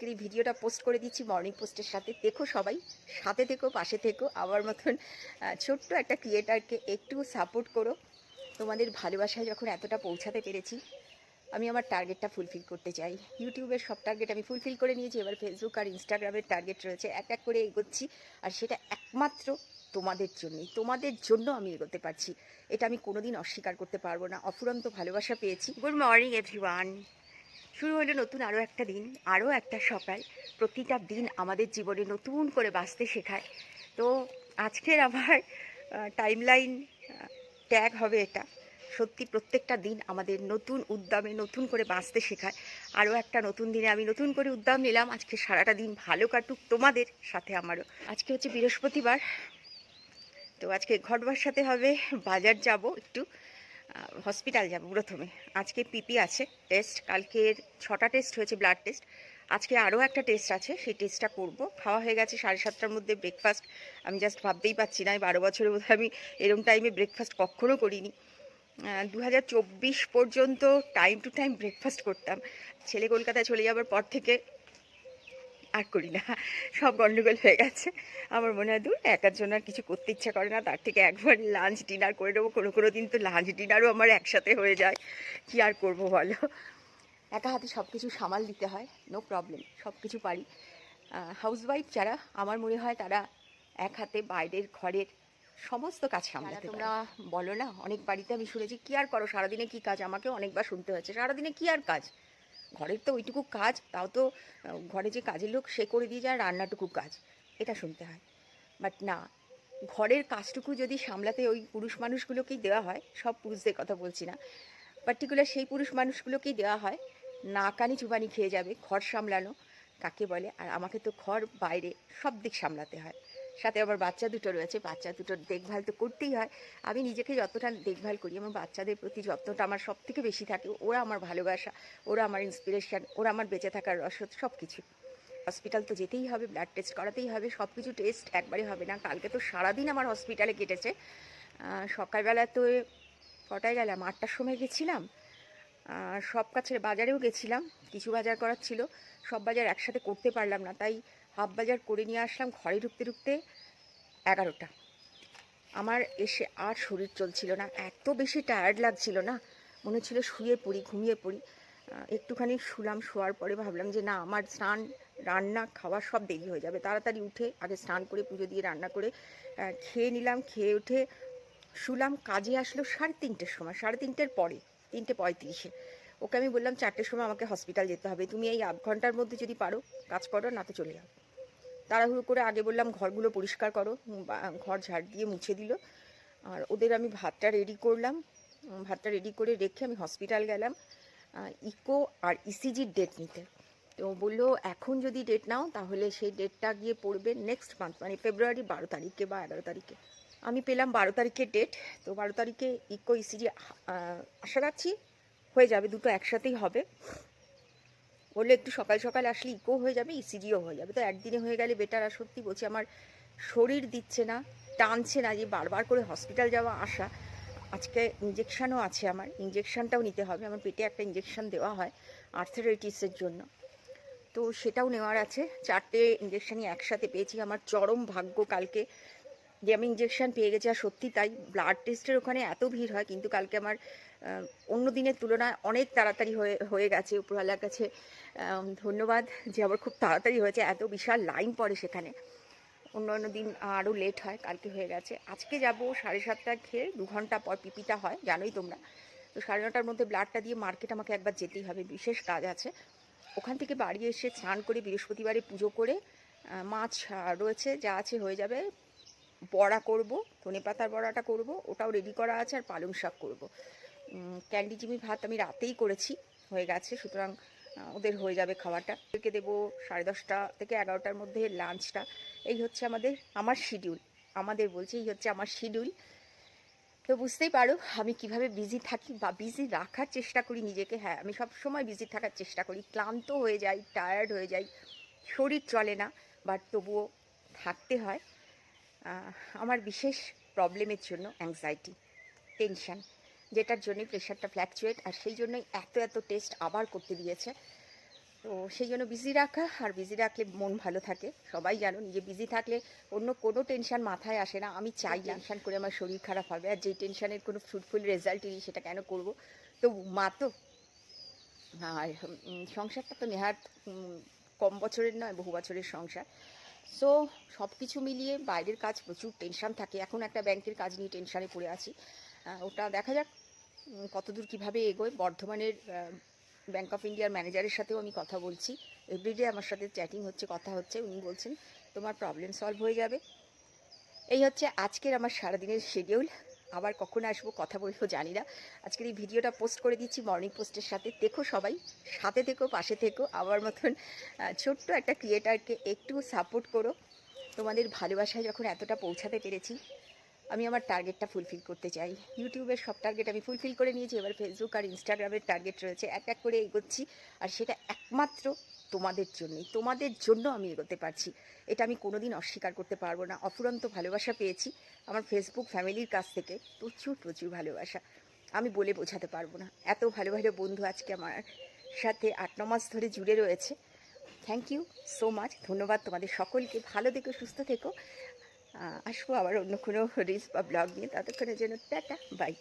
আজকের এই ভিডিওটা পোস্ট করে দিচ্ছি মর্নিং পোস্টের সাথে। দেখো সবাই, সাথে থেকো, পাশে থেকো, আমার মতন ছোট্ট একটা ক্রিয়েটারকে একটু সাপোর্ট করো। তোমাদের ভালোবাসায় যখন এতটা পৌঁছাতে পেরেছি, আমি আমার টার্গেটটা ফুলফিল করতে চাই। ইউটিউবের সব টার্গেট আমি ফুলফিল করে নিয়েছি, এবার ফেসবুক আর ইনস্টাগ্রামের টার্গেট রয়েছে, এক এক করে এগোচ্ছি, আর সেটা একমাত্র তোমাদের জন্যই। তোমাদের জন্য আমি এগোতে পারছি। এটা আমি কোনোদিন অস্বীকার করতে পারব না। অফুরন্ত ভালোবাসা পেয়েছি। গুড মর্নিং এভরিওয়ান শুরু হলো নতুন আরও একটা দিন আরও একটা সকাল। প্রতিটা দিন আমাদের জীবনে নতুন করে বাঁচতে শেখায়। তো আজকের আমার টাইম লাইন ট্যাগ হবে এটা। সত্যি প্রত্যেকটা দিন আমাদের নতুন উদ্যমে নতুন করে বাঁচতে শেখায়। আরও একটা নতুন দিনে আমি নতুন করে উদ্যম নিলাম। আজকে সারাটা দিন ভালো কাটুক তোমাদের সাথে আমারও। আজকে হচ্ছে বৃহস্পতিবার। তো আজকে ঘর সাথে হবে, বাজার যাব একটু। হসপিটাল যাব প্রথমে। আজকে পিপি আছে টেস্ট কালকের ছটা টেস্ট হয়েছে ব্লাড টেস্ট আজকে আরও একটা টেস্ট আছে, সেই টেস্টটা করব। খাওয়া হয়ে গেছে সাড়ে সাতটার মধ্যে ব্রেকফাস্ট আমি জাস্ট ভাবতেই পাচ্ছি না বারো বছরের মধ্যে আমি এরম টাইমে ব্রেকফাস্ট কখনও করিনি। দু হাজার চব্বিশ পর্যন্ত টাইম টু টাইম ব্রেকফাস্ট করতাম। ছেলে কলকাতায় চলে যাওয়ার পর থেকে আর করি না। সব গন্ডগোল হয়ে গেছে। আমার মনে হয় দূর একার জন্য আর কিছু করতে ইচ্ছা করে না। তার থেকে একবার লাঞ্চ ডিনার করে নেব। কোনো কোনো দিন তো লাঞ্চ ডিনারও আমার একসাথে হয়ে যায়। কি আর করব বলো? একা হাতে সব কিছু সামাল দিতে হয়। নো প্রবলেম সব কিছু পারি হাউসওয়াইফ যারা আমার মনে হয় তারা এক হাতে বাইরের ঘরের সমস্ত কাজ সামলাতে তোমরা বলো না অনেক বাড়িতে আমি শুনেছি কি আর করো? সারাদিনে কি কাজ? আমাকে অনেকবার শুনতে হয়েছে। সারাদিনে কি আর কাজ? ঘরের তো ওইটুকু কাজ, তাও তো ঘরে যে কাজের লোক, সে করে দিয়ে যায় রান্নাটুকু কাজ। এটা শুনতে হয়। বাট না, ঘরের কাজটুকু যদি সামলাতে ওই পুরুষ মানুষগুলোকেই দেওয়া হয়, সব পুরুষদের কথা বলছি না পার্টিকুলার সেই পুরুষ মানুষগুলোকেই দেওয়া হয়, নাকানি চুবানি খেয়ে যাবে, ঘর সামলানো, কাকে বলে? আর আমাকে তো ঘর, বাইরে সব দিক সামলাতে হয়। সাথে আবার বাচ্চা দুটো রয়েছে, বাচ্চা দুটোর দেখভাল তো করতেই হয়। আমি নিজেকে যতটা দেখভাল করি, আমার বাচ্চাদের প্রতি যত্নটা আমার সব থেকে বেশি থাকে। ওরা আমার ভালোবাসা, ওরা আমার ইন্সপিরেশান ওরা আমার বেঁচে থাকার রসদ সব কিছু হসপিটাল তো যেতেই হবে ব্লাড টেস্ট করাতেই হবে সব কিছু টেস্ট একবারে হবে না। কালকে তো সারাদিন আমার হসপিটালে কেটেছে। সকালবেলা তো কটায় গেলাম? আটটার সময় গেছিলাম। সব কাছের বাজারেও গেছিলাম। কিছু বাজার করার ছিল। সব বাজার একসাথে করতে পারলাম না। তাই হাফ বাজার করে নিয়ে আসলাম, ঘরে ঢুকতে ঢুকতে এগারোটা। আমার এসে আর শরীর চলছিল না, এত বেশি টায়ার্ড লাগছিল না, মনে হচ্ছিল শুয়ে পড়ি, ঘুমিয়ে পড়ি। একটুখানি শুলাম, শোয়ার পরে ভাবলাম যে না, আমার স্নান, রান্না, খাওয়া সব দেরি হয়ে যাবে। তাড়াতাড়ি উঠে আগে স্নান করে, পুজো দিয়ে রান্না করে খেয়ে নিলাম, খেয়ে উঠে শুলাম। কাজে আসলো সাড়ে তিনটের সময়, সাড়ে তিনটের পরে, তিনটে পঁয়ত্রিশে। ওকে আমি বললাম, চারটের সময় আমাকে হসপিটাল যেতে হবে। তুমি এই আধ ঘণ্টার মধ্যে যদি পারো, কাজ করো, না তো চলে যাও তাড়াহুড়ো করে আগে বললাম ঘরগুলো পরিষ্কার করো ঘর ঝাড় দিয়ে মুছে দিল। আর ওদের আমি ভাতটা রেডি করলাম। ভাতটা রেডি করে রেখে আমি হসপিটাল গেলাম। ইকো আর ইসিজির ডেট নিতে। তো বলল, এখন যদি ডেট নাও, তাহলে সেই ডেটটা গিয়ে পড়বে নেক্সট মান্থ মানে ফেব্রুয়ারি বারো তারিখে বা এগারো তারিখে। আমি পেলাম বারো তারিখের ডেট তো বারো তারিখে ইকো ইসিজি আশা রাখছি হয়ে যাবে, দুটো একসাথেই হবে। বলল, একটু সকাল সকাল আসলে ইকো হয়ে যাবে ইসিজিও হয়ে যাবে। তো একদিনে হয়ে গেলে বেটার, আর সত্যি বলছি আমার শরীর দিচ্ছে না, টানছে না যে বারবার করে হসপিটাল যাওয়া আসা। আজকে ইঞ্জেকশানও আছে আমার ইঞ্জেকশানটাও নিতে হবে। আমার পেটে একটা ইঞ্জেকশান দেওয়া হয় আর্থারাইটিসের জন্য। তো সেটাও নেওয়ার আছে। চারটে ইঞ্জেকশানই একসাথে পেয়েছি। আমার চরম ভাগ্য কালকে যে আমি ইঞ্জেকশন পেয়ে গেছি, আর সত্যি তাই ব্লাড টেস্টের ওখানে এত ভিড় হয়, কিন্তু কালকে আমার অন্য দিনের তুলনায় অনেক তাড়াতাড়ি হয়ে হয়ে গেছে, উপরওয়ালার কাছে ধন্যবাদ যে আমার খুব তাড়াতাড়ি হয়েছে, এত বিশাল লাইন পড়ে সেখানে। অন্য অন্য দিন আরও লেট হয়, কালকে হয়ে গেছে। আজকে যাব সাড়ে সাতটা খেয়ে দু ঘণ্টা পর পিপিটা হয়, জানোই তোমরা। তো সাড়ে নটার মধ্যে ব্লাডটা দিয়ে মার্কেট আমাকে একবার যেতেই হবে, বিশেষ কাজ আছে। ওখান থেকে বাড়ি এসে স্নান করে বৃহস্পতিবারে পুজো করে মাছ রয়েছে, যা আছে হয়ে যাবে। বড়া করব ধনে পাতার বড়াটা করব, ওটাও রেডি করা আছে, আর পালং শাক করব। ক্যান্ডি জিমি ভাত আমি রাতেই করেছি, হয়ে গেছে, সুতরাং ওদের হয়ে যাবে খাওয়াটা ওদেরকে দেবো সাড়ে দশটা থেকে এগারোটার মধ্যে লাঞ্চটা। এই হচ্ছে আমাদের, আমার শিডিউল আমাদের বলছি, এই হচ্ছে আমার শিডিউল তো বুঝতেই পারো, আমি কীভাবে বিজি থাকি বা বিজি রাখার চেষ্টা করি নিজেকে। হ্যাঁ আমি সব সময় বিজি থাকার চেষ্টা করি। ক্লান্ত হয়ে যাই টায়ার্ড হয়ে যাই। শরীর চলে না বাট তবুও থাকতে হয়। আমার বিশেষ প্রবলেমের জন্য অ্যাংজাইটি টেনশন যেটার জন্যই প্রেশারটা ফ্ল্যাকচুয়েট আর সেই জন্যই এত এত টেস্ট আবার করতে দিয়েছে। তো সেই জন্য বিজি রাখা আর বিজি রাখলে মন ভালো থাকে। সবাই জানো নিজে বিজি থাকলে অন্য কোনো টেনশন মাথায় আসে না। আমি চাই টেনশন করে আমার শরীর খারাপ হবে আর যেই টেনশানের কোনো ফ্রুটফুল রেজাল্ট নেই সেটা কেন করব? তো মা তো আর সংসারটা তো নেহাত কম বছরের নয় বহু বছরের সংসার। সো সব কিছু মিলিয়ে বাইরের কাজ প্রচুর টেনশন থাকে। এখন একটা ব্যাংকের কাজ নিয়ে টেনশানে পড়ে আছি। ওটা দেখা যাক কতদূর কীভাবে এগোয়? বর্ধমানের ব্যাংক অফ ইন্ডিয়ার ম্যানেজারের সাথেও আমি কথা বলছি। এভরিডে আমার সাথে চ্যাটিং হচ্ছে, কথা হচ্ছে। উনি বলছেন, তোমার প্রবলেম সলভ হয়ে যাবে। এই হচ্ছে আজকের আমার সারাদিনের শিডিউল আবার কখন আসব, কথা বলব, জানি না। আজকের এই ভিডিওটা পোস্ট করে দিচ্ছি মর্নিং পোস্টের সাথে। দেখো সবাই, সাথে থেকো, পাশে থেকো। আমার মতন ছোট্ট একটা ক্রিয়েটারকে একটু সাপোর্ট করো। তোমাদের ভালোবাসায় যখন এতটা পৌঁছাতে পেরেছি আমি আমার টার্গেটটা ফুলফিল করতে চাই। ইউটিউবের সব টার্গেট আমি ফুলফিল করে নিয়েছি। এবার ফেসবুক আর ইনস্টাগ্রামের টার্গেট রয়েছে। এক এক করে এগোচ্ছি। আর সেটা একমাত্র তোমাদের জন্যই। তোমাদের জন্য আমি এগোতে পারছি। এটা আমি কোনোদিন অস্বীকার করতে পারব না। অফুরন্ত ভালোবাসা পেয়েছি। আমার ফেসবুক ফ্যামিলির কাছ থেকে প্রচুর প্রচুর ভালোবাসা। আমি বলে বোঝাতে পারব না। এত ভালো ভালো বন্ধু আজকে আমার সাথে আট, ন মাস ধরে জুড়ে রয়েছে। থ্যাংক ইউ সো মাচ ধন্যবাদ তোমাদের সকলকে। ভালো থেকো, সুস্থ থেকো। আসব আবার অন্য কোনো রিলস বা ব্লগ নিয়ে। ততক্ষণের জন্য টাটা বাই